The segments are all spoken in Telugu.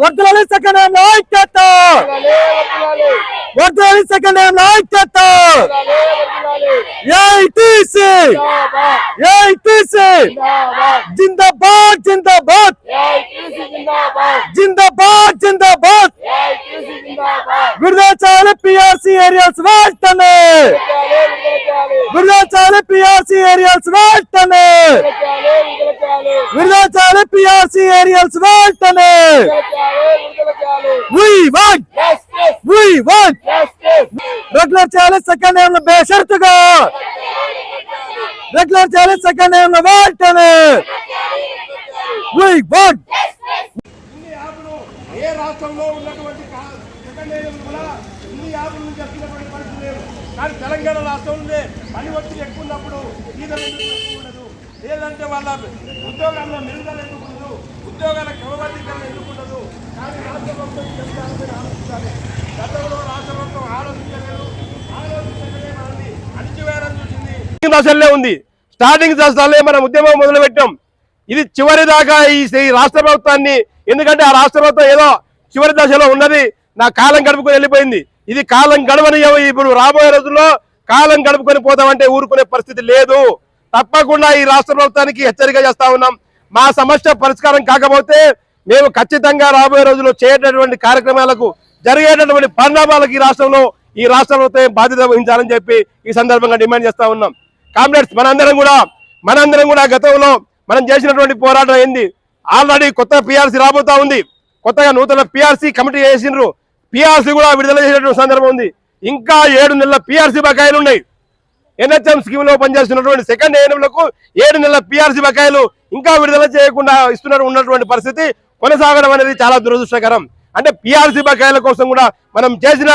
వర్ధలాలి సెకండ్ హ్యాండ్ ఐక్యత వర్ధలాలి సెకండ్ హ్యాండ్ ఐక్యత ఏఐటిసి ఏఐటిసి జిందాబాద్ జిందాబాద్. జిందాబాద్ జిందాబాద్. విడుదల చేయాలి పిఆర్సీ ఏరియాస్ వెంటనే విడుదల చేయాలి పిఆర్సీ ఏరియాస్ వెంటనే విడుదల చేయాలి పిఆర్సీ ఏరియాస్ వెంటనే we want we want regular చేయాలి సెకండ్ హ్యాండ్ బేషరతుగా రెగ్యులర్ చేయాలి సెకండ్ హ్యాండ్ వెంటనే వి వాంట్ ఇన్ని యాప్లు ఏ రాష్ట్రంలో ఉన్నటువంటి కా- కూడా ఇన్ని యాప్ల నుంచి వచ్చినటువంటి పరిస్థితి లేదు. కానీ తెలంగాణ రాష్ట్రంలో పని ఒత్తిడి ఎక్కువ ఉన్నప్పుడు ఈధ ఉండదు? లేదంటే వాళ్ళ ఉద్యోగాల్లో మెరుగుదల ఎందుకు ఉండదు? ఉద్యోగాల క్రమబద్ధీకరణ ఎందుకు ఉండదు? కానీ రాష్ట్ర ప్రభుత్వం ఈ ఆలోచించాలి. గతంలో రాష్ట్ర ప్రభుత్వం ఆలోచించలేదు. ఆలోచించలే మనల్ని చూసింది. దశల్లో ఉంది. స్టార్టింగ్ దశలే మనం ఉద్యమం మొదలుపెట్టాం. ఇది చివరి దాకా ఈ రాష్ట్ర ప్రభుత్వాన్ని ఎందుకంటే ఆ రాష్ట్ర ప్రభుత్వం ఏదో చివరి దశలో ఉన్నది. నా కాలం గడుపుకొని వెళ్ళిపోయింది. ఇది కాలం గడవని ఇప్పుడు రాబోయే రోజుల్లో కాలం గడుపుకొని పోతామంటే ఊరుకునే పరిస్థితి లేదు. తప్పకుండా ఈ రాష్ట్ర ప్రభుత్వానికి హెచ్చరిక చేస్తా ఉన్నాం. మా సమస్య పరిష్కారం కాకపోతే మేము ఖచ్చితంగా రాబోయే రోజుల్లో చేయటటువంటి కార్యక్రమాలకు జరిగేటటువంటి పరిణామాలకు ఈ రాష్ట్రంలో ఈ రాష్ట్ర ప్రభుత్వం బాధ్యత వహించాలని చెప్పి ఈ సందర్భంగా డిమాండ్ చేస్తా ఉన్నాం. కామ్రేడ్స్ మనందరం కూడా మనందరం కూడా గతంలో మనం చేసినటువంటి పోరాటం అయింది ఆల్రెడీ కొత్త పిఆర్సీ రాబోతా ఉంది. కొత్తగా నూతన పిఆర్సీ కమిటీ చేసిండ్రు. పిఆర్సీ కూడా విడుదల చేసినటువంటి సందర్భం ఉంది. ఇంకా ఏడు నెలల పిఆర్సీ బకాయిలు ఉన్నాయి. ఎన్హెచ్ఎం స్కీమ్లో పనిచేస్తున్నటువంటి సెకండ్ ఏఎన్ఎంలకు ఏడు నెలల పిఆర్సీ బకాయిలు ఇంకా విడుదల చేయకుండా ఇస్తున్న ఉన్నటువంటి పరిస్థితి కొనసాగడం అనేది చాలా దురదృష్టకరం. అంటే పిఆర్సీ బకాయిల కోసం కూడా మనం చేసిన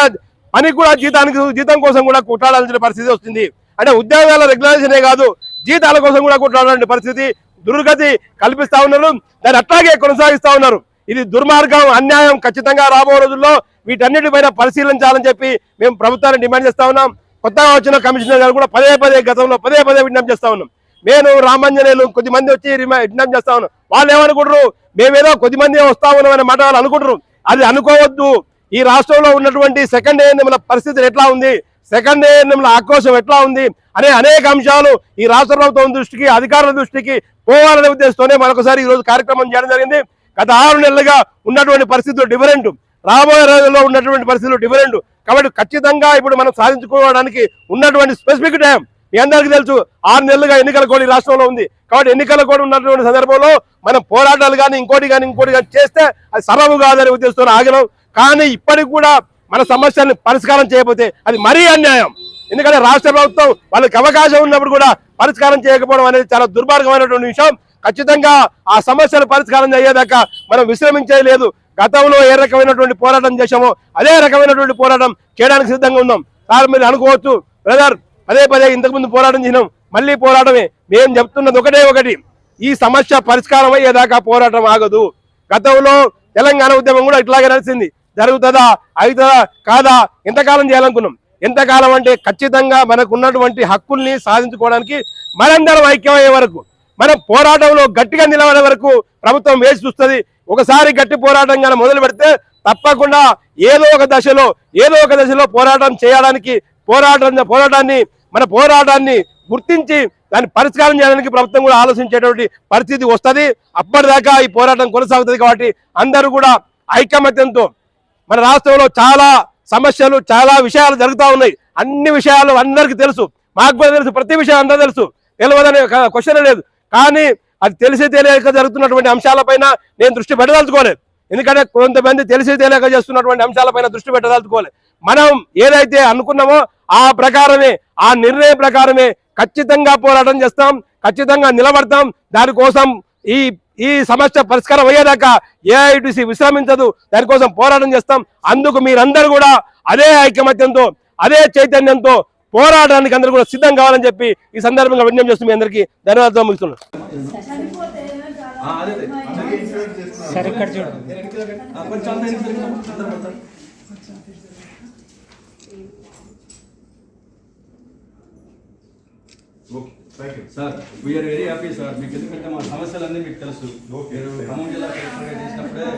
పని కూడా జీతానికి జీతం కోసం కూడా కొట్లాడాల్సిన పరిస్థితి వస్తుంది. అంటే ఉద్యోగాల రెగ్యులేషనే కాదు జీతాల కోసం కూడా కొట్లాడాల్సిన పరిస్థితి దుర్గతి కల్పిస్తా ఉన్నారు. దాన్ని అట్లాగే కొనసాగిస్తా ఉన్నారు. ఇది దుర్మార్గం అన్యాయం ఖచ్చితంగా రాబో రోజుల్లో వీటన్నిటిపైన పరిశీలించాలని చెప్పి మేము ప్రభుత్వాన్ని డిమాండ్ చేస్తా ఉన్నాం. కొత్తగా వచ్చిన కమిషనర్ గారు కూడా పదే పదే గతంలో పదే పదే విజ్ఞప్తి చేస్తా ఉన్నాం. నేను రామాంజనేయులు కొద్ది మంది వచ్చి విజ్ఞప్తి చేస్తా ఉన్నాం. వాళ్ళు ఏమనుకుంటారు మేమేదో కొద్ది మంది వస్తా ఉన్నాం అనే మాట వాళ్ళు అనుకుంటారు అది అనుకోవద్దు. ఈ రాష్ట్రంలో ఉన్నటువంటి సెకండ్ ఏఎన్ఎంల పరిస్థితి ఎట్లా ఉంది? సెకండ్ ఏఎన్ఎంల ఆక్రోశం ఎట్లా ఉంది? అనే అనేక అంశాలు ఈ రాష్ట్ర ప్రభుత్వం దృష్టికి అధికారుల దృష్టికి పోవాలనే ఉద్దేశంతోనే మరొకసారి ఈ రోజు కార్యక్రమం చేయడం జరిగింది. గత ఆరు నెలలుగా ఉన్నటువంటి పరిస్థితులు డిఫరెంట్ రాబోయే రోజుల్లో ఉన్నటువంటి పరిస్థితులు డిఫరెంట్ కాబట్టి ఖచ్చితంగా ఇప్పుడు మనం సాధించుకోవడానికి ఉన్నటువంటి స్పెసిఫిక్ టైం మీ అందరికీ తెలుసు ఆరు నెలలుగా ఎన్నికల కోడి రాష్ట్రంలో ఉంది. కాబట్టి ఎన్నికల కోడి ఉన్నటువంటి సందర్భంలో మనం పోరాటాలు కానీ ఇంకోటి కానీ ఇంకోటి కానీ చేస్తే అది సరము కాదని ఉద్దేశంతో ఆగినాం కానీ ఇప్పటికి కూడా మన సమస్యల్ని పరిష్కారం చేయకపోతే అది మరీ అన్యాయం. ఎందుకంటే రాష్ట్ర ప్రభుత్వం వాళ్ళకి అవకాశం ఉన్నప్పుడు కూడా పరిష్కారం చేయకపోవడం అనేది చాలా దుర్మార్గమైనటువంటి విషయం. ఖచ్చితంగా ఆ సమస్యలు పరిష్కారం అయ్యేదాకా మనం విశ్రమించేది లేదు. గతంలో ఏ రకమైనటువంటి పోరాటం చేశామో అదే రకమైనటువంటి పోరాటం చేయడానికి సిద్ధంగా ఉన్నాం. సార్ మీరు అనుకోవచ్చు బ్రదర్ పదే పదే ఇంతకుముందు పోరాటం చేసినాం మళ్ళీ పోరాటమే. మేము చెప్తున్నది ఒకటే ఒకటి ఈ సమస్య పరిష్కారం అయ్యేదాకా పోరాటం ఆగదు. గతంలో తెలంగాణ ఉద్యమం కూడా ఇట్లాగే నడిచింది. జరుగుతుందా అవుతుందా కాదా ఎంతకాలం చేయాలనుకున్నాం? ఎంతకాలం అంటే ఖచ్చితంగా మనకు ఉన్నటువంటి హక్కుల్ని సాధించుకోవడానికి మనందరం ఐక్యమయ్యే వరకు మనం పోరాటంలో గట్టిగా నిలబడే వరకు ప్రభుత్వం వేసి చూస్తుంది. ఒకసారి గట్టి పోరాటం కానీ మొదలు పెడితే తప్పకుండా ఏదో ఒక దశలో ఏదో ఒక దశలో పోరాటం చేయడానికి పోరాటం పోరాటాన్ని మన పోరాటాన్ని గుర్తించి దాన్ని పరిష్కారం చేయడానికి ప్రభుత్వం కూడా ఆలోచించేటువంటి పరిస్థితి వస్తుంది. అప్పటిదాకా ఈ పోరాటం కొనసాగుతుంది కాబట్టి అందరూ కూడా ఐకమత్యంతో మన రాష్ట్రంలో చాలా సమస్యలు చాలా విషయాలు జరుగుతూ ఉన్నాయి. అన్ని విషయాలు అందరికీ తెలుసు. మాకు కూడా తెలుసు. ప్రతి విషయం అందరూ తెలుసు. తెలియదనే క్వశ్చన్ లేదు. కానీ అది తెలిసి తెలియక జరుగుతున్నటువంటి అంశాలపైన నేను దృష్టి పెట్టదలుచుకోలేదు. ఎందుకంటే కొంతమంది తెలిసి తెలియక చేస్తున్నటువంటి అంశాలపైన దృష్టి పెట్టదలుచుకోలేదు. మనం ఏదైతే అనుకున్నామో ఆ ప్రకారమే ఆ నిర్ణయం ప్రకారమే ఖచ్చితంగా పోరాటం చేస్తాం ఖచ్చితంగా నిలబడతాం. దానికోసం ఈ ఈ సమస్య పరిష్కారం అయ్యేదాకా ఏఐటిసి విశ్రమించదు. దానికోసం పోరాటం చేస్తాం. అందుకు మీరందరూ కూడా అదే ఐకమత్యంతో అదే చైతన్యంతో పోరాటానికి అందరూ కూడా సిద్ధం కావాలని చెప్పి ఈ సందర్భంగా విజ్ఞప్తి చేస్తూ మీ అందరికీ ధన్యవాదాలు ముగిస్తున్నాను సరే ఇక్కడ చూడు. Sir we are very happy sir. మీకు ఎందుకంటే మా సమస్యలన్నీ మీకు తెలుసు. మీరు ఖమ్మం జిల్లా చేసినప్పుడే.